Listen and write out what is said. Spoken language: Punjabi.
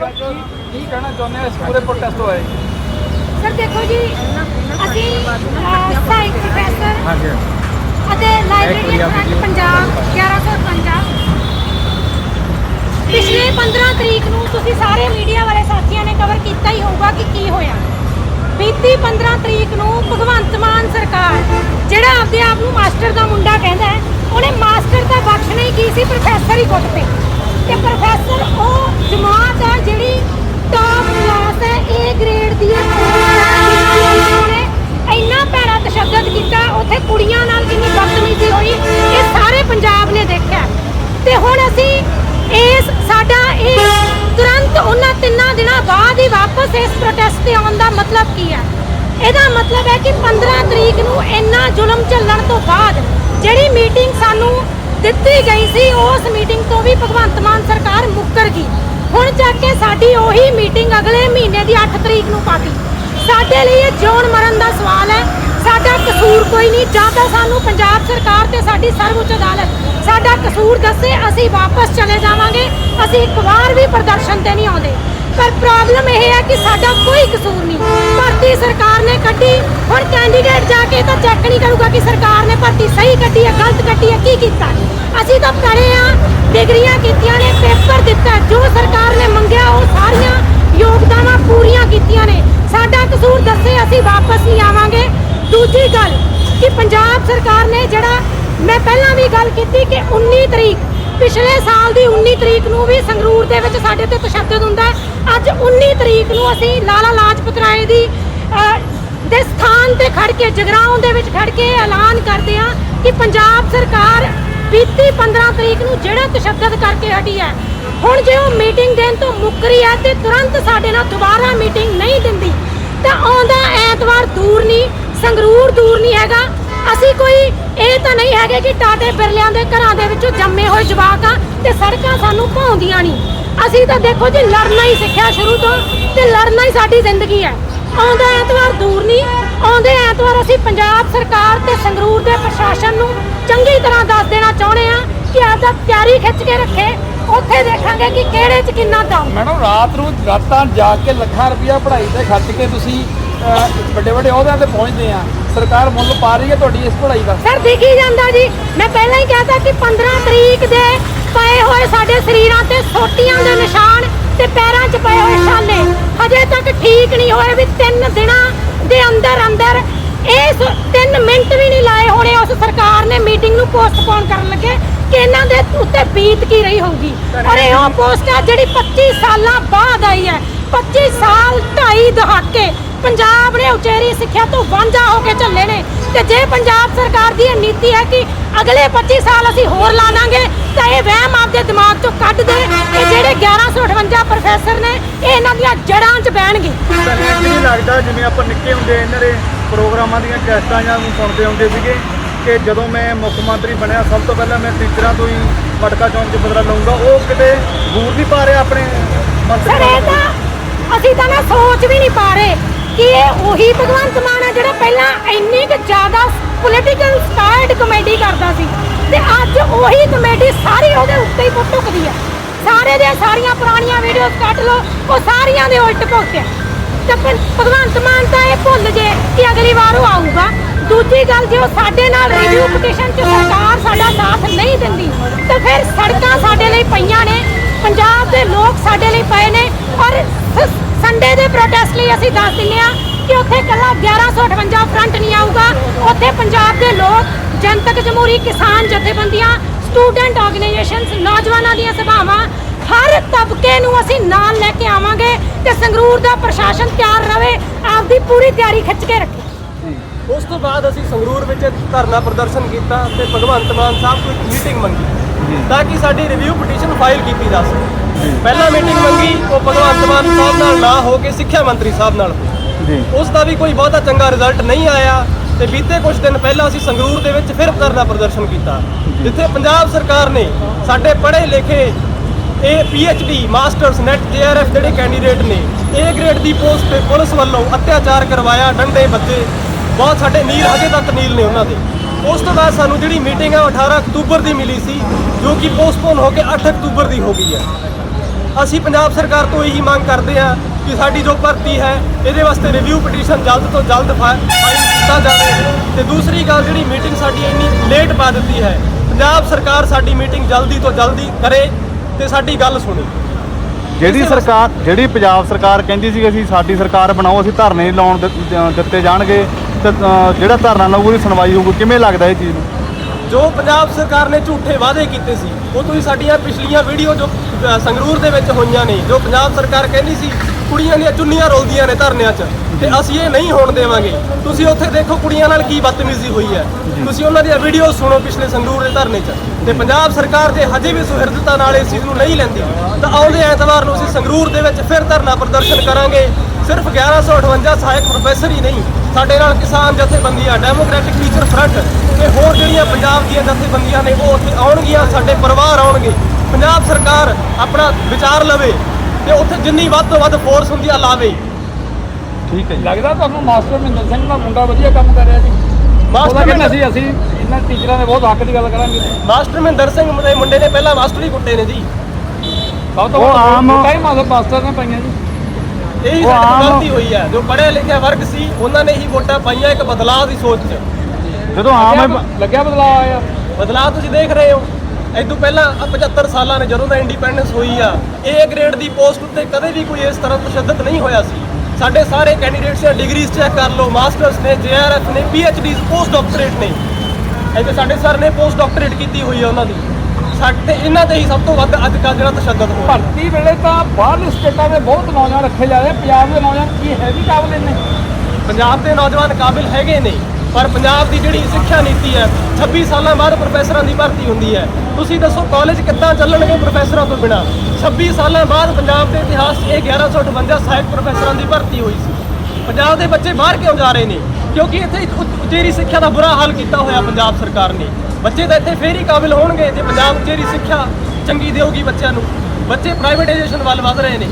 ਕੀ ਕਹਿਣਾ ਚਾਹੁੰਦੇ ਆ ਇਸ ਪੂਰੇ ਪ੍ਰੋਟੈਸਟ ਹੋਏ ਸਰ ਦੇਖੋ ਜੀ ਅਸੀਂ ਅਹ, ਸਹਾਇਕ ਪ੍ਰੋਫੈਸਰ ਹਾਂਜੀ ਅਤੇ ਲਾਇਬ੍ਰੇਰੀਅਨ ਫਰੰਟ ਪੰਜਾਬ 1155 ਪਿਛਲੇ 15 ਤਰੀਕ ਨੂੰ ਤੁਸੀਂ ਸਾਰੇ ਮੀਡੀਆ ਵਾਲੇ ਸਾਥੀਆਂ ਨੇ ਕਵਰ ਕੀਤਾ ਹੀ ਹੋਊਗਾ ਕਿ ਕੀ ਹੋਇਆ। ਬੀਤੀ 15 ਤਰੀਕ ਨੂੰ ਭਗਵੰਤ ਮਾਨ ਸਰਕਾਰ ਜਿਹੜਾ ਆਪਦੇ ਆਪ ਨੂੰ ਮਾਸਟਰ ਦਾ ਮੁੰਡਾ ਕਹਿੰਦਾ ਹੈ ਉਹਨੇ ਮਾਸਟਰ ਤਾਂ ਬਖਸ਼ਣਾ ਹੀ ਕੀ ਸੀ ਪ੍ਰੋਫੈਸਰ ਹੀ ਕੁੱਟ ਤੇ ਪ੍ਰੋਫੈਸਰ ਉਹ ਜਮਾਤ ਹੈ ਜਿਹੜੀ ਟਾਪ ਕਲਾਸ ਹੈ ਏ ਗ੍ਰੇਡ ਦੀ ਹੈ। ਇੰਨਾ ਭੈੜਾ ਤਸ਼ੱਦਦ ਕੀਤਾ, ਉੱਥੇ ਕੁੜੀਆਂ ਨਾਲ ਕਿੰਨੀ ਬਦਤਮੀਜ਼ੀ ਹੋਈ, ਇਹ ਸਾਰੇ ਪੰਜਾਬ ਨੇ ਦੇਖਿਆ। ਤੇ ਹੁਣ ਅਸੀਂ ਇਸ ਸਾਡਾ ਇਹ ਤੁਰੰਤ ਉਹਨਾਂ ਤਿੰਨਾਂ ਦਿਨਾਂ ਬਾਅਦ ਹੀ ਵਾਪਸ ਇਸ ਪ੍ਰੋਟੈਸਟ ਤੇ ਆਉਣ ਦਾ ਮਤਲਬ ਕੀ ਹੈ? ਇਹਦਾ ਮਤਲਬ ਹੈ ਕਿ 15 ਤਰੀਕ ਨੂੰ ਇੰਨਾ ਜ਼ੁਲਮ ਝੱਲਣ ਤੋਂ ਬਾਅਦ ਜਿਹੜੀ ਮੀਟਿੰਗ ਸਾਨੂੰ ਦਿੱਤੀ ਗਈ ਸੀ, ਉਸ ਮੀਟਿੰਗ ਤੋਂ ਵੀ ਭਗਵੰਤ ਮਾਨ ਸਰਕਾਰ ਮੁੱਕਰ ਗਈ। ਹੁਣ ਜਾ ਕੇ ਸਾਡੀ ਉਹੀ ਮੀਟਿੰਗ ਅਗਲੇ ਮਹੀਨੇ ਦੀ 8 ਤਰੀਕ ਨੂੰ ਪਾਤੀ। ਸਾਡੇ ਲਈ ਇਹ ਜਿਉਣ ਮਰਨ ਦਾ ਸਵਾਲ ਹੈ। ਸਾਡਾ ਕਸੂਰ ਕੋਈ ਨਹੀਂ, ਜਾਂ ਤਾਂ ਸਾਨੂੰ ਪੰਜਾਬ ਸਰਕਾਰ ਤੇ ਸਾਡੀ ਸਰਵਉੱਚ ਅਦਾਲਤ ਸਾਡਾ ਕਸੂਰ ਦੱਸੇ, ਅਸੀਂ ਵਾਪਸ ਚਲੇ ਜਾਵਾਂਗੇ। ਅਸੀਂ ਇੱਕ ਵਾਰ ਵੀ ਪ੍ਰਦਰਸ਼ਨ ਤੇ ਨਹੀਂ ਆਉਂਦੇ। ਪਰ ਪ੍ਰੋਬਲਮ ਇਹ ਹੈ ਕਿ ਸਾਡਾ ਕੋਈ ਕਸੂਰ ਨਹੀਂ। ਭਰਤੀ ਸਰਕਾਰ ਨੇ ਕੱਢੀ, ਹੁਣ ਕੈਂਡੀਡੇਟ ਜਾ ਕੇ ਤਾਂ ਚੈੱਕ ਨਹੀਂ ਕਰੂਗਾ ਕਿ ਸਰਕਾਰ ਨੇ ਭਰਤੀ ਸਹੀ ਕੱਢੀ ਹੈ ਗਲਤ ਕੱਢੀ ਹੈ ਕੀ ਕੀਤਾ? ਅਸੀਂ ਤਾਂ ਪੜ੍ਹੇ ਆ, ਡਿਗਰੀਆਂ ਕੀਤੀਆਂ ਨੇ, ਪੇਪਰ ਦਿੱਤਾ, ਜੋ ਸਰਕਾਰ ਨੇ ਮੰਗਿਆ ਉਹ ਸਾਰੀਆਂ ਯੋਗਤਾਵਾਂ ਪੂਰੀਆਂ ਕੀਤੀਆਂ ਨੇ। ਸਾਡਾ ਕਸੂਰ ਦੱਸੇ ਅਸੀਂ ਵਾਪਸ ਨਹੀਂ ਆਵਾਂਗੇ। ਦੂਜੀ ਗੱਲ ਕਿ ਪੰਜਾਬ ਸਰਕਾਰ ਨੇ ਜਿਹੜਾ, ਮੈਂ ਪਹਿਲਾਂ ਵੀ ਗੱਲ ਕੀਤੀ ਕਿ 19 ਤਰੀਕ ਪਿਛਲੇ ਸਾਲ ਦੀ 19 ਤਰੀਕ ਨੂੰ ਵੀ ਸੰਗਰੂਰ ਦੇ ਵਿੱਚ ਸਾਡੇ ਤੇ ਤਸ਼ੱਦਦ ਹੁੰਦਾ ਹੈ। ਅੱਜ 19 ਤਰੀਕ ਨੂੰ ਅਸੀਂ ਲਾਲਾ ਲਾਜਪਤ ਰਾਏ ਦੀ ਦੇ ਸਥਾਨ ਤੇ ਖੜ ਕੇ, ਜਗਰਾਉਂ ਦੇ ਵਿੱਚ ਖੜ ਕੇ ਐਲਾਨ ਕਰਦੇ ਆ ਕਿ ਪੰਜਾਬ ਸਰਕਾਰ ਬੀਤੀ 15 ਤਰੀਕ ਨੂੰ ਜਿਹੜਾ ਤਸ਼ੱਦਦ ਕਰਕੇ ਹਟੀ ਹੈ, ਹੁਣ ਜੇ ਉਹ ਮੀਟਿੰਗ ਦੇਣ ਤੋਂ ਮੁੱਕਰੀ ਹੈ ਤੇ ਤੁਰੰਤ ਸਾਡੇ ਨਾਲ ਦੁਬਾਰਾ ਮੀਟਿੰਗ ਨਹੀਂ ਦਿੰਦੀ, ਤਾਂ ਆਉਂਦਾ ਐਤਵਾਰ ਦੂਰ ਨਹੀਂ, ਸੰਗਰੂਰ ਦੂਰ ਨਹੀਂ ਹੈਗਾ। ਅਸੀਂ ਕੋਈ, ਇਹ ਤਾਂ ਨਹੀਂ ਹੈਗੇ ਕਿ ਟਾਟੇ ਬਿਰਲਿਆਂ ਦੇ ਘਰਾਂ ਦੇ ਵਿੱਚੋਂ ਜੰਮੇ ਹੋਏ ਜਵਾਕ ਆ ਤੇ ਸੜਕਾਂ ਸਾਨੂੰ ਭਾਉਂਦੀਆਂ ਨਹੀਂ। ਅਸੀਂ ਤਾਂ ਦੇਖੋ ਜੀ, ਲੜਨਾ ਹੀ ਸਿੱਖਿਆ ਸ਼ੁਰੂ ਤੋਂ ਤੇ ਲੜਨਾ ਹੀ ਸਾਡੀ ਜ਼ਿੰਦਗੀ ਹੈ। ਆਉਂਦਾ ਐਤਵਾਰ ਦੂਰ ਨਹੀਂ, ਆਉਂਦੇ ਐਤਵਾਰ ਅਸੀਂ ਪੰਜਾਬ ਸਰਕਾਰ ਤੇ ਸੰਗਰੂਰ ਦੇ ਪ੍ਰਸ਼ਾਸਨ ਨੂੰ ਚੰਗੀ ਤਰ੍ਹਾਂ ਦੱਸ ਦੇਣਾ ਚਾਹੁੰਦੇ ਆ ਕਿ ਆਪਦਾ ਤਿਆਰੀ ਖਿੱਚ ਕੇ ਰੱਖੇ। ਉੱਥੇ ਦੇਖਾਂਗੇ ਕਿ ਕਿਹੜੇ ਚ ਕਿੰਨਾ ਦਮ। ਮੈਡਮ, ਰਾਤ ਨੂੰ ਰਾਤਾਂ ਜਾ ਕੇ ਲੱਖਾਂ ਰੁਪਇਆ ਪੜ੍ਹਾਈ ਤੇ ਖਰਚ ਕੇ ਤੁਸੀਂ ਵੱਡੇ ਵੱਡੇ ਅਹੁਦਿਆਂ ਤੇ ਪਹੁੰਚਦੇ ਆ ਸਰਕਾਰ ਮੁੱਲ ਪਾ ਰਹੀ ਹੈ ਤੁਹਾਡੀ ਇਸ ਪੜ੍ਹਾਈ ਦਾ? ਸਰ, ਦਿਖੀ ਜਾਂਦਾ ਜੀ। ਮੈਂ ਪਹਿਲਾਂ ਹੀ ਕਹਿਤਾ ਕਿ 15 ਤਰੀਕ ਦੇ ਪਏ ਹੋਏ ਸਾਡੇ ਸਰੀਰਾਂ ਤੇ ਸੋਟੀਆਂ ਦੇ ਨਿਸ਼ਾਨ ਤੇ ਪੈਰਾਂ 'ਚ ਪਏ ਹੋਏ ਛਾਲੇ। ਹਜੇ ਤੱਕ ਠੀਕ ਨਹੀਂ ਹੋਏ ਵੀ ਤਿੰਨ ਦਿਨਾਂ ਦੇ ਅੰਦਰ ਅੰਦਰ ਇਸ 3 ਮਿੰਟ ਵੀ ਨਹੀਂ ਲਾਏ ਹੋਣੇ ਉਸ ਸਰਕਾਰ ਨੇ ਮੀਟਿੰਗ ਨੂੰ ਪੋਸਟਪੋਨ ਕਰਨ ਲੱਗੇ ਕਿ ਇਹਨਾਂ ਦੇ ਉੱਤੇ ਬੀਤ ਕੀ ਰਹੀ ਹੋਊਗੀ। ਔਰ ਇਹ ਉਹ ਪੋਸਟ ਹੈ ਜਿਹੜੀ 25 ਸਾਲਾਂ ਬਾਅਦ ਆਈ ਹੈ। 25 ਸਾਲ ਢਾਈ ਦਹਾਕੇ ਪੰਜਾਬ ਨੇ ਉਚੇਰੀ ਸਿੱਖਿਆ ਤੋਂ ਵਾਂਝਾ ਹੋ ਕੇ ਚੱਲੇ ਨੇ। ਤੇ ਜੇ ਪੰਜਾਬ ਸਰਕਾਰ ਦੀ ਇਹ ਨੀਤੀ ਹੈ ਕਿ ਅਗਲੇ 25 ਸਾਲ ਅਸੀਂ ਹੋਰ ਲਾ ਲਾਂਗੇ ਤਾਂ ਇਹ ਵਹਿਮ ਆਪਦੇ ਦਿਮਾਗ ਚੋਂ ਕੱਢ ਦੇ ਇਹ ਜਿਹੜੇ 1158 ਪ੍ਰੋਫੈਸਰ ਨੇ ਇਹ ਇਹਨਾਂ ਦੀਆਂ ਜੜਾਂ 'ਚ ਬਹਿਣਗੇ। ਨਹੀਂ ਲੱਗਦਾ ਜਿਵੇਂ ਆਪਾਂ ਨਿੱਕੇ ਹੁੰਦੇ ਇਹਨਾਂ ਦੇ ਪ੍ਰੋਗਰਾਮਾਂ ਦੀਆਂ ਕੈਸਟਾਂ ਜਾਂ ਸੁਣਦੇ ਹੁੰਦੇ ਸੀਗੇ ਕਿ ਜਦੋਂ ਮੈਂ ਮੁੱਖ ਮੰਤਰੀ ਬਣਿਆ ਸਭ ਤੋਂ ਪਹਿਲਾਂ ਮੈਂ ਟੀਚਰਾਂ ਤੋਂ ਹੀ ਮਟਕਾ ਚੌਂਕ 'ਚ ਬਦਲਾ ਲਊਂਗਾ। ਉਹ ਕਿਤੇ ਬੂਰ ਨਹੀਂ ਪਾ ਰਿਹਾ ਆਪਣੇ ਮੰਤਰੀ ਸਰ ਇਹ ਤਾਂ ਅਸੀਂ ਤਾਂ ਨਾ ਸੋਚ ਵੀ ਨਹੀਂ ਪਾ ਰਹੇ। ਕਿ ਇਹ ਉਹੀ ਭਗਵੰਤ ਮਾਨ ਹੈ ਜਿਹੜਾ ਪਹਿਲਾਂ ਇੰਨੀ ਕੁ ਜ਼ਿਆਦਾ ਪੋਲੀਟੀਕਲ ਸਟਾਈਲਡ ਕਮੇਡੀ ਕਰਦਾ ਸੀ ਤੇ ਅੱਜ ਉਹੀ ਕਮੇਡੀ ਸਾਰੀ ਉਹਦੇ ਉੱਤੇ ਹੀ ਪੁੱਟੁਕਦੀ ਹੈ ਸਾਰੇ ਦੇ ਸਾਰੀਆਂ ਪੁਰਾਣੀਆਂ ਵੀਡੀਓਜ਼ ਕੱਢ ਲਓ, ਉਹ ਸਾਰੀਆਂ ਦੇ ਉਲਟ ਭੁਗਤਿਆ ਤੇ ਭਗਵੰਤ ਮਾਨ ਤਾਂ ਇਹ ਭੁੱਲ ਜੇ ਕਿ ਅਗਲੀ ਵਾਰ ਉਹ ਆਊਗਾ। ਦੂਜੀ ਗੱਲ, ਜੇ ਉਹ ਸਾਡੇ ਨਾਲ ਰਿਵਿਊ ਪਟੀਸ਼ਨ 'ਚ ਸਰਕਾਰ ਸਾਡਾ ਸਾਥ ਨਹੀਂ ਦਿੰਦੀ, ਤਾਂ ਫਿਰ ਸੜਕਾਂ ਸਾਡੇ ਲਈ ਪਈਆਂ ਨੇ, ਪੰਜਾਬ ਦੇ ਲੋਕ ਸਾਡੇ ਲਈ ਪਏ ਨੇ, ਔਰ ਸੰਡੇ ਦੇ ਪ੍ਰੋਟੈਸਟ ਲਈ ਅਸੀਂ ਦੱਸ ਦਿੰਦੇ ਆ ਕਿ ਉੱਥੇ ਕੱਲਾ 1158 ਫਰੰਟ ਨਹੀਂ ਆਊਗਾ। ਉੱਥੇ ਪੰਜਾਬ ਦੇ ਲੋਕ, ਜਨਤਕ, ਜਮਹੂਰੀ ਕਿਸਾਨ ਜਥੇਬੰਦੀਆਂ ਸਟੂਡੈਂਟ ਆਰਗੇਨਾਈਜੇਸ਼ਨਸ ਨੌਜਵਾਨਾਂ ਦੀਆਂ ਸਭਾਵਾਂ, ਹਰ ਤਬਕੇ ਨੂੰ ਅਸੀਂ ਨਾਲ ਲੈ ਕੇ ਆਵਾਂਗੇ ਤੇ ਸੰਗਰੂਰ ਦਾ ਪ੍ਰਸ਼ਾਸਨ ਤਿਆਰ ਰਵੇ, ਆਪਦੀ ਪੂਰੀ ਤਿਆਰੀ ਖਿੱਚ ਕੇ ਰੱਖੇ। ਉਸ ਤੋਂ ਬਾਅਦ ਅਸੀਂ ਸੰਗਰੂਰ ਵਿੱਚ ਧਰਨਾ ਪ੍ਰਦਰਸ਼ਨ ਕੀਤਾ ਤੇ ਭਗਵੰਤ ਮਾਨ ਸਾਹਿਬ ਤੋਂ ਇੱਕ ਮੀਟਿੰਗ ਮੰਗੀ। ਤਾਂ ਕਿ ਸਾਡੀ ਰਿਵਿਊ ਪਟੀਸ਼ਨ ਫਾਈਲ ਕੀਤੀ ਜਾ ਸਕੇ। ਪਹਿਲਾਂ ਮੀਟਿੰਗ ਮੰਗੀ ਉਹ ਭਗਵੰਤ ਮਾਨ ਸਾਹਿਬ ਨਾਲ ਨਾ ਹੋ ਕੇ ਸਿੱਖਿਆ ਮੰਤਰੀ ਸਾਹਿਬ ਨਾਲ ਹੋਈ। ਉਸ ਦਾ ਵੀ ਕੋਈ ਬਹੁਤਾ ਚੰਗਾ ਰਿਜ਼ਲਟ ਨਹੀਂ ਆਇਆ ਤੇ ਬੀਤੇ ਕੁਝ ਦਿਨ ਪਹਿਲਾਂ ਅਸੀਂ ਸੰਗਰੂਰ ਦੇ ਵਿੱਚ ਫਿਰ ਧਰਨਾ ਪ੍ਰਦਰਸ਼ਨ ਕੀਤਾ ਜਿੱਥੇ ਪੰਜਾਬ ਸਰਕਾਰ ਨੇ ਸਾਡੇ ਪੜ੍ਹੇ ਲਿਖੇ ਇਹ ਡੀ ਮਾਸਟਰਸ ਨੈਟ ਜੇਆਰਐਫ ਜਿਹੜੇ ਕੈਂਡੀਡੇਟ ਨੇ ਏ ਗ੍ਰੇਡ ਦੀ ਪੋਸਟ ਤੇ ਪੁਲਿਸ ਵੱਲੋਂ ਅਤਿਆਚਾਰ ਕਰਵਾਇਆ ਡੰਡੇ ਬੱਚੇ ਬਹੁਤ ਸਾਡੇ ਨੀਲ ਹਜੇ ਤੱਕ ਨੀਲ ਨੇ ਉਹਨਾਂ ਦੇ। ਉਸ ਤੋਂ ਬਾਅਦ ਸਾਨੂੰ ਜਿਹੜੀ ਮੀਟਿੰਗ ਹੈ ਉਹ 18 ਅਕਤੂਬਰ ਦੀ ਮਿਲੀ ਸੀ ਜੋ ਕਿ ਪੋਸਟਪੋਨ ਹੋ ਕੇ 8 ਅਕਤੂਬਰ ਦੀ ਹੋ ਗਈ ਹੈ। ਅਸੀਂ ਪੰਜਾਬ ਸਰਕਾਰ ਤੋਂ ਇਹੀ ਮੰਗ ਕਰਦੇ ਹਾਂ ਕਿ ਸਾਡੀ ਜੋ ਭਰਤੀ ਹੈ ਇਹਦੇ ਵਾਸਤੇ ਰਿਵਿਊ ਪਟੀਸ਼ਨ ਜਲਦ ਤੋਂ ਜਲਦ ਫਾਈਲ ਕੀਤਾ ਜਾਵੇ। ਤੇ ਦੂਸਰੀ ਗੱਲ ਜਿਹੜੀ ਮੀਟਿੰਗ ਸਾਡੀ ਇੰਨੀ ਲੇਟ ਪਾ ਦਿੱਤੀ ਹੈ ਪੰਜਾਬ ਸਰਕਾਰ ਸਾਡੀ ਮੀਟਿੰਗ ਜਲਦੀ ਤੋਂ ਜਲਦੀ ਕਰੇ ਤੇ ਸਾਡੀ ਗੱਲ ਸੁਣੇ। ਜਿਹੜੀ ਸਰਕਾਰ ਜਿਹੜੀ ਪੰਜਾਬ ਸਰਕਾਰ ਕਹਿੰਦੀ ਸੀ ਕਿ ਅਸੀਂ ਸਾਡੀ ਸਰਕਾਰ ਬਣਾਓ ਅਸੀਂ ਧਰਨੇ ਲਾਉਣ ਦਿੱਤੇ ਜਾਣਗੇ। ਤੇ ਅ, ਜਿਹੜਾ ਧਰਨਾ ਲਾਊ ਉਹਦੀ ਸੁਣਵਾਈ ਹੋਊਗੀ। ਕਿਵੇਂ ਲੱਗਦਾ ਇਹ ਚੀਜ਼ ਨੂੰ? ਜੋ ਪੰਜਾਬ ਸਰਕਾਰ ਨੇ ਝੂਠੇ ਵਾਅਦੇ ਕੀਤੇ ਸੀ ਉਹ ਤੁਸੀਂ ਸਾਡੀਆਂ ਪਿਛਲੀਆਂ ਵੀਡੀਓ ਜੋ ਅ, ਸੰਗਰੂਰ ਦੇ ਵਿੱਚ ਹੋਈਆਂ ਨੇ ਜੋ ਪੰਜਾਬ ਸਰਕਾਰ ਕਹਿੰਦੀ ਸੀ ਕੁੜੀਆਂ ਦੀਆਂ ਚੁੰਨੀਆਂ ਰੋਲਦੀਆਂ ਨੇ ਧਰਨਿਆਂ 'ਚ ਤੇ ਅਸੀਂ ਇਹ ਨਹੀਂ ਹੋਣ ਦੇਵਾਂਗੇ। ਤੁਸੀਂ ਉੱਥੇ ਦੇਖੋ ਕੁੜੀਆਂ ਨਾਲ ਕੀ ਬਦਤਮੀਜ਼ੀ ਹੋਈ ਹੈ। ਤੁਸੀਂ ਉਹਨਾਂ ਦੀਆਂ ਵੀਡੀਓ ਸੁਣੋ ਪਿਛਲੇ ਸੰਗਰੂਰ ਦੇ ਧਰਨੇ 'ਚ। ਤੇ ਪੰਜਾਬ ਸਰਕਾਰ ਜੇ ਹਜੇ ਵੀ ਸੁਹਿਰਦਤਾ ਨਾਲ ਇਸ ਚੀਜ਼ ਨੂੰ ਨਹੀਂ ਲੈਂਦੀ ਤਾਂ ਆਉਂਦੇ ਐਤਵਾਰ ਨੂੰ ਅਸੀਂ ਸੰਗਰੂਰ ਦੇ ਵਿੱਚ ਫਿਰ ਧਰਨਾ ਪ੍ਰਦਰਸ਼ਨ ਕਰਾਂਗੇ। ਸਿਰਫ 1158 ਸਹਾਇਕ ਪ੍ਰੋਫੈਸਰ ਹੀ ਨਹੀਂ ਸਾਡੇ ਨਾਲ ਕਿਸਾਨ ਜਥੇਬੰਦੀਆਂ ਡੈਮੋਕ੍ਰੈਟਿਕ ਟੀਚਰ ਫਰੰਟ ਤੇ ਹੋਰ ਜਿਹੜੀਆਂ ਪੰਜਾਬ ਦੀਆਂ ਜਥੇਬੰਦੀਆਂ ਨੇ ਉਹ ਉੱਥੇ ਆਉਣਗੀਆਂ ਸਾਡੇ ਪਰਿਵਾਰ ਆਉਣਗੇ। ਪੰਜਾਬ ਸਰਕਾਰ ਆਪਣਾ ਵਿਚਾਰ ਲਵੇ ਤੇ ਉੱਥੇ ਜਿੰਨੀ ਵੱਧ ਤੋਂ ਵੱਧ ਫੋਰਸ ਹੁੰਦੀ ਆ ਲਾਵੇ। ਠੀਕ ਹੈ ਜੀ। ਲੱਗਦਾ ਤੁਹਾਨੂੰ ਮਾਸਟਰ ਮਹਿੰਦਰ ਸਿੰਘ ਦਾ ਮੁੰਡਾ ਵਧੀਆ ਕੰਮ ਕਰ ਰਿਹਾ ਜੀ? ਮਾਸਟਰ ਮਹਿੰਦਰ- ਸੀ ਅਸੀਂ ਇਹਨਾਂ ਟੀਚਰਾਂ ਦੇ ਬਹੁਤ ਹੱਕ ਦੀ ਗੱਲ ਕਰਾਂਗੇ। ਮਾਸਟਰ ਮਹਿੰਦਰ ਸਿੰਘ ਦੇ ਮੁੰਡੇ ਨੇ ਪਹਿਲਾਂ ਮਾਸਟਰ ਹੀ ਕੁੱਟੇ ਨੇ ਜੀ। ਸਭ ਤੋਂ ਉਹ ਆਮ- ਟਾਈਮ ਮਾਸਟਰ ਨੇ ਪਾਈਆਂ ਜੀ। ਇਹੀ ਗਲਤੀ ਹੋਈ ਹੈ। ਜੋ ਪੜ੍ਹਿਆ ਲਿਖਿਆ ਵਰਗ ਸੀ ਉਹਨਾਂ ਨੇ ਹੀ ਵੋਟਾਂ ਪਾਈਆਂ ਇੱਕ ਬਦਲਾਅ ਦੀ ਸੋਚ 'ਚ। ਜਦੋਂ ਆਮ ਲੱਗਿਆ- ਬਦਲਾਅ ਆਇਆ। ਬਦਲਾਅ ਤੁਸੀਂ ਦੇਖ ਰਹੇ ਹੋ। ਇਦੋਂ ਪਹਿਲਾਂ ਆਹ 75 ਸਾਲਾਂ ਨੇ ਜਦੋਂ ਦਾ ਇੰਡੀਪੈਂਡੈਂਸ ਹੋਈ ਆ ਏ ਗ੍ਰੇਡ ਦੀ ਪੋਸਟ ਉੱਤੇ ਕਦੇ ਵੀ ਕੋਈ ਇਸ ਤਰ੍ਹਾਂ ਤਸ਼ੱਦਦ ਨਹੀਂ ਹੋਇਆ ਸੀ। ਸਾਡੇ ਸਾਰੇ ਕੈਂਡੀਡੇਟਸ ਦੀਆਂ ਡਿਗਰੀਜ਼ ਚੈੱਕ ਕਰ ਲਓ ਮਾਸਟਰਸ ਨੇ ਜੇਆਰਐਫ ਨੇ ਪੀਐਚਡੀਜ਼ ਪੋਸਟ ਡਾਕਟਰੇਟ ਨੇ। ਇੱਥੇ ਸਾਡੇ ਸਰ ਨੇ ਪੋਸਟ ਡਾਕਟਰੇਟ ਕੀਤੀ ਹੋਈ ਹੈ ਉਹਨਾਂ ਦੀ। ਸਾਡੇ ਇਹਨਾਂ ਤੇ ਹੀ ਸਭ ਤੋਂ ਵੱਧ ਅੱਜ ਕੱਲ੍ਹ ਜਿਹੜਾ ਤਸ਼ੱਦਦ ਹੋ ਰਿਹਾ। ਭਰਤੀ ਵੇਲੇ ਤਾਂ ਬਾਹਰਲੇ ਸਟੇਟਾਂ ਦੇ ਬਹੁਤ ਨੌਜਵਾਨ ਰੱਖੇ ਜਾ ਰਹੇ ਪੰਜਾਬ ਦੇ ਨੌਜਵਾਨ ਕੀ ਹੈ ਵੀ ਕਾਬਲ ਨੇ ਪੰਜਾਬ ਦੇ ਨੌਜਵਾਨ ਕਾਬਿਲ ਹੈਗੇ ਨੇ ਪਰ ਪੰਜਾਬ ਦੀ ਜਿਹੜੀ ਸਿੱਖਿਆ ਨੀਤੀ ਹੈ 26 ਸਾਲਾਂ ਬਾਅਦ ਪ੍ਰੋਫੈਸਰਾਂ ਦੀ ਭਰਤੀ ਹੁੰਦੀ ਹੈ। ਤੁਸੀਂ ਦੱਸੋ ਕਾਲਜ ਕਿੱਦਾਂ ਚੱਲਣਗੇ ਪ੍ਰੋਫੈਸਰਾਂ ਤੋਂ ਬਿਨਾ? 26 ਸਾਲਾਂ ਬਾਅਦ ਪੰਜਾਬ ਦੇ ਇਤਿਹਾਸ 'ਚ ਇਹ 1158 ਸਹਾਇਕ ਪ੍ਰੋਫੈਸਰਾਂ ਦੀ ਭਰਤੀ ਹੋਈ ਸੀ। ਪੰਜਾਬ ਦੇ ਬੱਚੇ ਬਾਹਰ ਕਿਉਂ ਜਾ ਰਹੇ ਨੇ? ਕਿਉਂਕਿ ਇੱਥੇ ਉਚੇਰੀ ਸਿੱਖਿਆ ਦਾ ਬੁਰਾ ਹਾਲ ਕੀਤਾ ਹੋਇਆ ਪੰਜਾਬ ਸਰਕਾਰ ਨੇ। ਬੱਚੇ ਤਾਂ ਇੱਥੇ ਫੇਰ ਹੀ ਕਾਬਿਲ ਹੋਣਗੇ ਜੇ ਪੰਜਾਬ ਉਚੇਰੀ ਸਿੱਖਿਆ ਚੰਗੀ ਦੇਊਗੀ ਬੱਚਿਆਂ ਨੂੰ। ਬੱਚੇ ਪ੍ਰਾਈਵੇਟਾਈਜੇਸ਼ਨ ਵੱਲ ਵਧ ਰਹੇ ਨੇ।